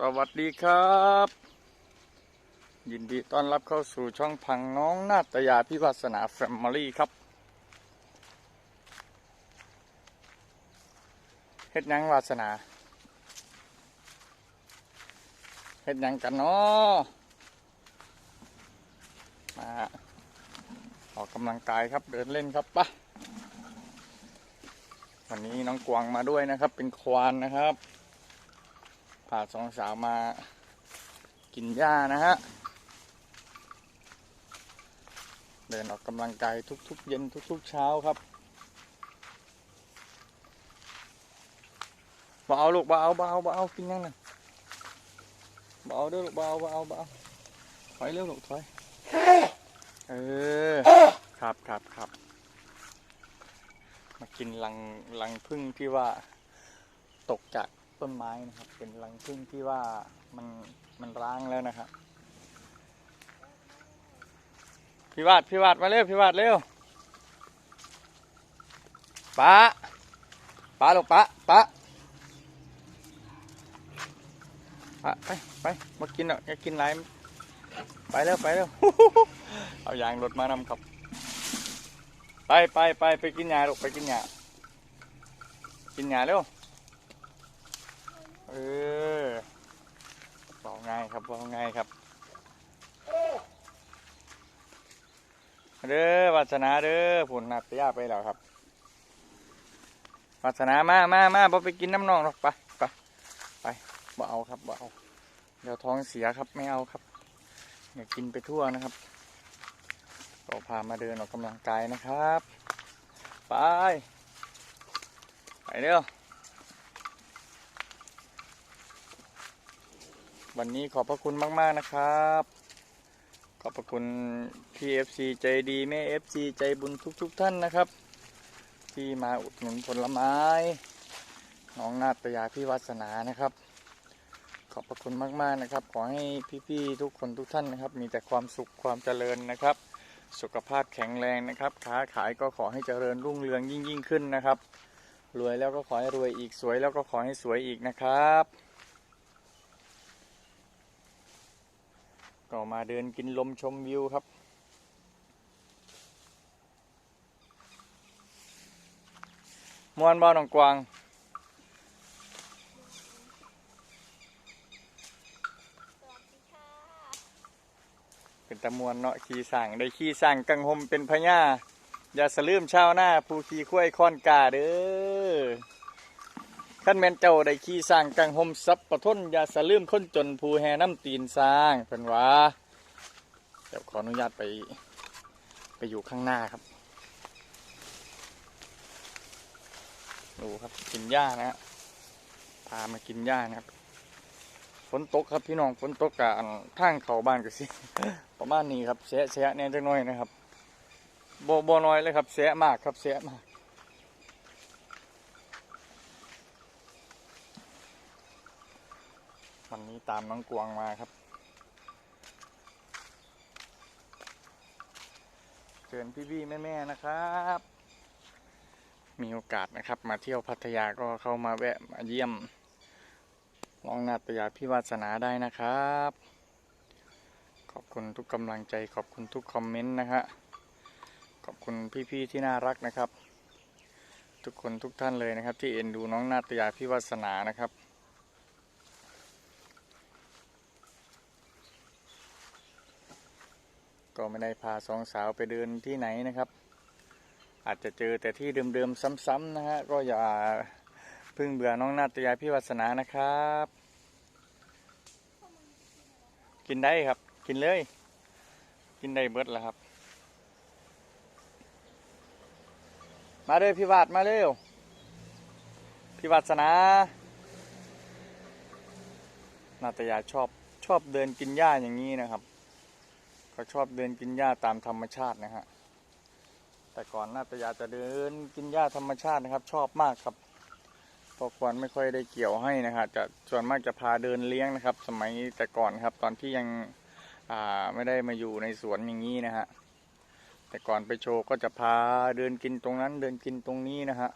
สวัสดีครับ ยินดีต้อนรับเข้าสู่ช่องพังน้องนาตยาพิวัสนาแฟมิลี่ครับเฮ็ดยังวาสนาเฮ็ดยังกันเนาะมาออกกำลังกายครับเดินเล่นครับปะวันนี้น้องกวางมาด้วยนะครับ เป็นควานนะครับ พาสองสาวมากินหญ้านะฮะ เดินออกกำลังกายทุกๆ เย็นทุกๆ เช้าครับบ่เอาลูกบ่เอาบ่เอาบ่เอากินยังน่ะบ่เอาเด้อลูกบ่เอาบ่เอาบ่เอาถอยเร็วลูกถอย เออ ครับครับครับมากินรังรังพึ่งที่ว่าตกจาก ต้นไม้นะครับ เป็นรังผึ้งที่ว่ามันมันร้างแล้วนะครับ พี่วาดพี่วาดมาเร็วพี่วาดเร็วป้าป้าลูกป้าป้าป้าไปไปมากินเนาะอยากกินไรไปเร็วไปเร็วเอายางรถมานำครับ ไปไปไปไปกินหญ้าลูกไปกินหญ้ากินหญ้าเร็ว เออบอกง่ายครับบอกง่ายครับเด้อวาสนาเด้อผุนนัดยาไปแล้วครับวาสนามามามาบ่ไปกินน้ำนองหรอกไปไปไปบ่เอาครับบ่เอาเดี๋ยวท้องเสียครับไม่เอาครับอย่ากินไปทั่วนะครับเราพามาเดินออกกำลังกายนะครับ ไป ไปเร็ว วันนี้ขอบพระคุณมาก ๆ นะครับ ขอบพระคุณพี่ FC ใจดีแม่ FC ใจบุญทุก ๆ ท่านนะครับ ที่มาอุดหนุนผลไม้ น้องนาตยาพี่วัสนานะครับ ขอบพระคุณมาก ๆ นะครับ ขอให้พี่ ๆ ทุกคนทุกท่านนะครับ มีแต่ความสุขความเจริญนะครับ สุขภาพแข็งแรงนะครับ ค้าขายก็ขอให้เจริญรุ่งเรืองยิ่งยิ่งขึ้นนะครับ รวยแล้วก็ขอให้รวยอีกสวยแล้วก็ขอให้สวยอีกนะครับ ก็มาเดินกินลมชมวิวครับ มวนบ้านองกวาง เป็นตะมวนเนาะขี่สั่งได้ขี่สั่งกังหมเป็นพญาอย่าสลืมชาวหน้า ผู้ขี่ข้วยค้อนกาเด้อ ขั้นแมนเจ้าได้ขี่สั่งกังหมซับปะทนยาสลืมคนจนผู้แห่น้ำตีนสร้างเป็นว่าเดี๋ยวขออนุญาตไปไปอยู่ข้างหน้าครับ ดูครับกินหญ้านะฮะพามากินหญ้านะครับฝนตกครับพี่น้องฝนตกกับทางเขาบ้านก็สิประมาณนี้ครับเสียเสียแน่จังน้อยนะครับโบโบน้อยเลยครับเสียมากครับเสียมาก วันนี้ตามน้องกวางมาครับเชิญพี่ๆแม่ๆนะครับ มีโอกาสนะครับ มาเที่ยวพัทยาก็เข้ามาแวะมาเยี่ยมน้องนาตยาพี่วาสนาได้นะครับ ขอบคุณทุกกำลังใจ ขอบคุณทุกคอมเมนต์นะฮะขอบคุณพี่ๆที่น่ารักนะครับ ทุกคนทุกท่านเลยนะครับ ที่เอ็นดูน้องนาตยาพี่วาสนานะครับ ก็ไม่ได้พาสองสาวไปเดินที่ไหนนะครับ อาจจะเจอแต่ที่เดิมๆซ้ำๆนะฮะก็อย่าพึ่งเบื่อน้องนาตยาพี่วัสนานะครับ กินได้ครับ กินเลย กินได้เบิดแล้วครับ มาเลยพี่วาดมาเร็วพี่วัสนานาตยาชอบชอบเดินกินหญ้าอย่างนี้นะครับ เขาชอบเดินกินหญ้าตามธรรมชาตินะฮะแต่ก่อนนาตยาจะเดินกินหญ้าธรรมชาตินะครับ ชอบมากครับพอควรไม่ค่อยได้เกี่ยวให้นะฮะจะส่วนมากจะพาเดินเลี้ยงนะครับ สมัยแต่ก่อนครับ ตอนที่ยังอ่าไม่ได้มาอยู่ในสวนอย่างนี้นะฮะแต่ก่อนไปโชว์ก็จะพาเดินกินตรงนั้น เดินกินตรงนี้นะฮะ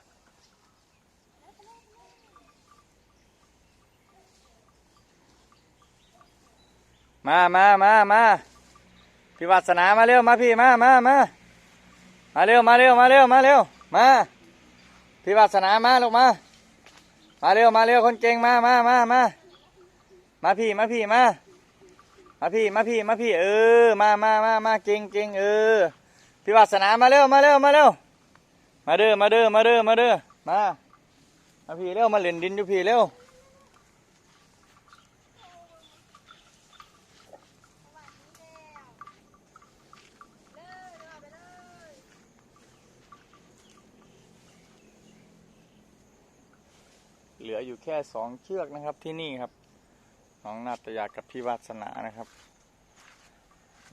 มามามามา พี่วาสนามาเร็วมาพี่มามามามาเร็วมาเร็วมาเร็วมาเร็วมาพี่วาสนามาลูกมา มาเร็วมาเร็วคนเก่งมามามามามาพี่มาพี่มามาพี่มาพี่มาพี่เออมามามามาเก่งเก่งเออพี่วาสนามาเร็วมาเร็วมาเร็วมาเด้อมาเด้อมาเด้อมาเด้อมามาพี่เร็วมาเล่นดินอยู่พี่เร็ว เหลืออยู่แค่สองเชือกนะครับที่นี่ครับน้องนาตยากับพี่วาสนานะครับ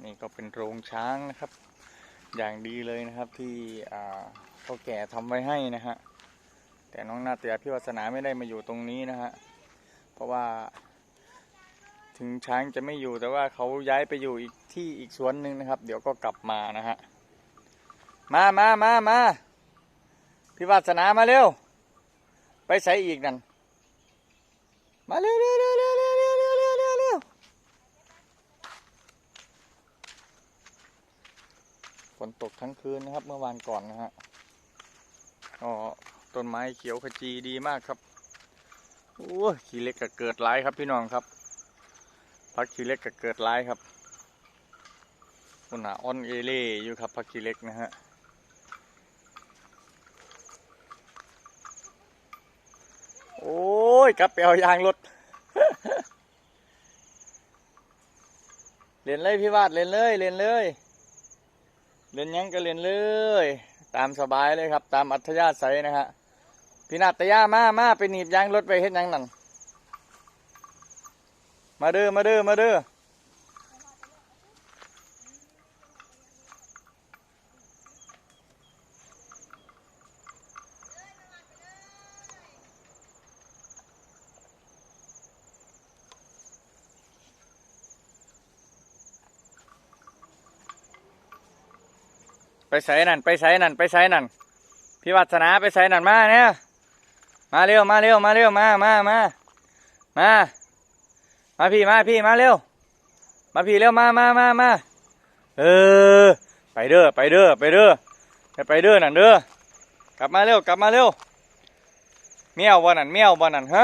นี่ก็เป็นโรงช้างนะครับ อย่างดีเลยนะครับที่อ่าพ่อแก่ทำไว้ให้นะฮะแต่น้องนาตยาพี่วาสนาไม่ได้มาอยู่ตรงนี้นะฮะเพราะว่า ถึงช้างจะไม่อยู่แต่ว่าเขาย้ายไปอยู่อีกที่อีกสวนหนึ่งนะครับ เดี๋ยวก็กลับมานะฮะมามามามาพี่วาสนามาเร็ว ไปใส่อีกนั่น มาเร็วเร็วเร็วเร็วเร็วเร็วเร็วเร็วเร็วเร็วฝนตกทั้งคืนนะครับ เมื่อวานก่อนนะฮะ อ๋อ ต้นไม้เขียวขจีดีมากครับ โอ้ขี้เล็กก็เกิดร้ายครับพี่น้องครับ พักขี้เล็กก็เกิดร้ายครับคุณหาออนเอเล่อยู่ครับพักขี้เล็กนะฮะ โอ้ ยกลับไปเอายางรถเล่นเลยพี่วาดเล่นเลยเล่นเลยเล่นยังก็เล่นเลย ตามสบายเลยครับ ตามอัธยาศัยนะฮะพี่นาตยามามาไปหนีบยางรถไปเฮ็ดยังนั่นมาเด้อมาเด้อมาเด้อ ไปใส่นั่น ไปใส่นั่น ไปใส่นั่น พี่วัฒนาไปใส่นั่นมาเนี่ยมาเร็ว มาเร็ว มาเร็ว มา มา มา มา มาพี่ มาพี่ มาเร็ว มาพี่เร็ว มา มา มา มา เออ ไปเด้อ ไปเด้อ ไปเด้อ ไปไปเด้อนั่นเด้อ กลับมาเร็ว กลับมาเร็ว เมียวบ่นั่นเมียวบ่นั่นฮะ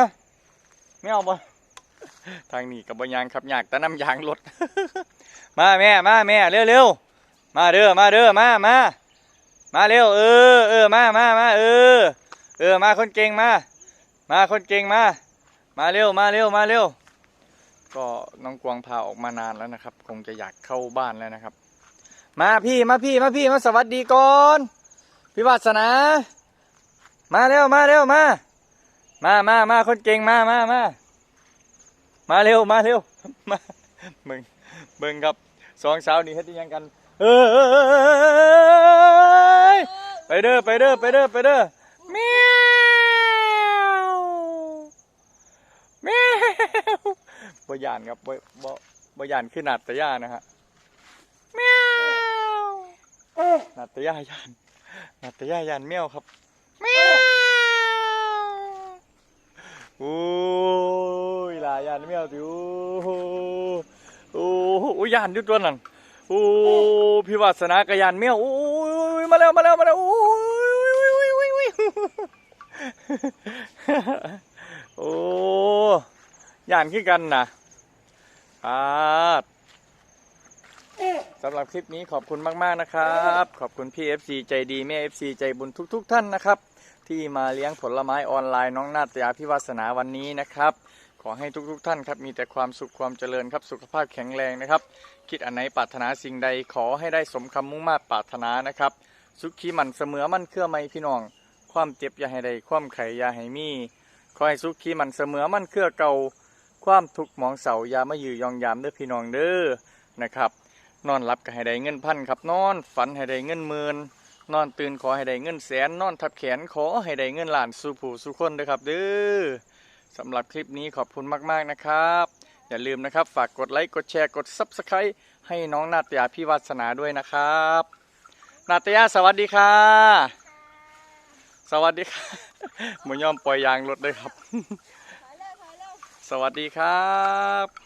เมียวบ่ทางนี้กับบยางขับยากแต่น้ำยางรถมาแม่ มาแม่ เร็วเร็ว มาเด้อมาเด้อมามามาเร็วเออเออมามามาเออ เออมาคนเก่งมา มาคนเก่งมา มาเร็วมาเร็วมาเร็ว ก็น้องกวางพาออกมานานแล้วนะครับ คงจะอยากเข้าบ้านแล้วนะครับ มาพี่มาพี่มาพี่มาสวัสดีก่อนพี่วาสนา มาเร็วมาเร็วมา มามามาคนเก่งมามามามาเร็วมาเร็วมาเบิ่งเบิ่งครับสองสาวนี่เฮ็ดยังกัน เอยไปเด้อไปเด้อไปเด้อไปเด้อแมวแมวบ่ยานครับบ่บ่บ่ยานขึ้นนาตยานะฮะแมวนาตยายานนาตยายานแมวครับแมวโอ้ยลายานแมวติโอ้โหโอ้ยยานอยู่ตัวนั้น อ้พี่วาสนากระยานเมียวโอ้ยมาแล้วมาแล้วมาแล้วโอ้ยโอ้ยานขึ้นกันนะครับสำหรับคลิปนี้ขอบคุณมาก ๆ นะครับ ขอบคุณพี่ FC ใจดีแม่ FC ใจบุญทุก ๆ ท่านนะครับ ที่มาเลี้ยงผลไม้ออนไลน์น้องนาตยาพิวาสนาวันนี้นะครับ ขอให้ทุกๆท่านครับมีแต่ความสุขความเจริญครับสุขภาพแข็งแรงนะครับ คิดอันไหนปรารถนาสิ่งใดขอให้ได้สมคำมุ่งมา่ปรารถนานะครับ สุขีมันเสมอมันเครื่อไม่พี่น้อง ความเจ็บอย่าให้ได้ความไข่อย่าให้มีขอให้สุขีมันเสมอมันเครื่อเก่าความทุกข์มองเสาอย่ามายือยองยามเด้อพี่น้องเด้อนะครับ นอนหลับก็ให้ได้เงินพันครับ นอนฝันให้ได้เงินหมื่นนอนตื่นขอให้ได้เงินแสน นอนทับแขนขอให้ได้เงินล้านสู่ผู้สู่คนเด้อครับเด้อ สำหรับคลิปนี้ขอบคุณมากๆนะครับ อย่าลืมนะครับ ฝากกดไลค์กดแชร์กด Subscribe ให้น้องนาตยาพี่วัสนาด้วยนะครับ นาตยาสวัสดีค่ะ สวัสดีค่ะหมูยอมปล่อยยางรถด้วยครับ สวัสดีครับ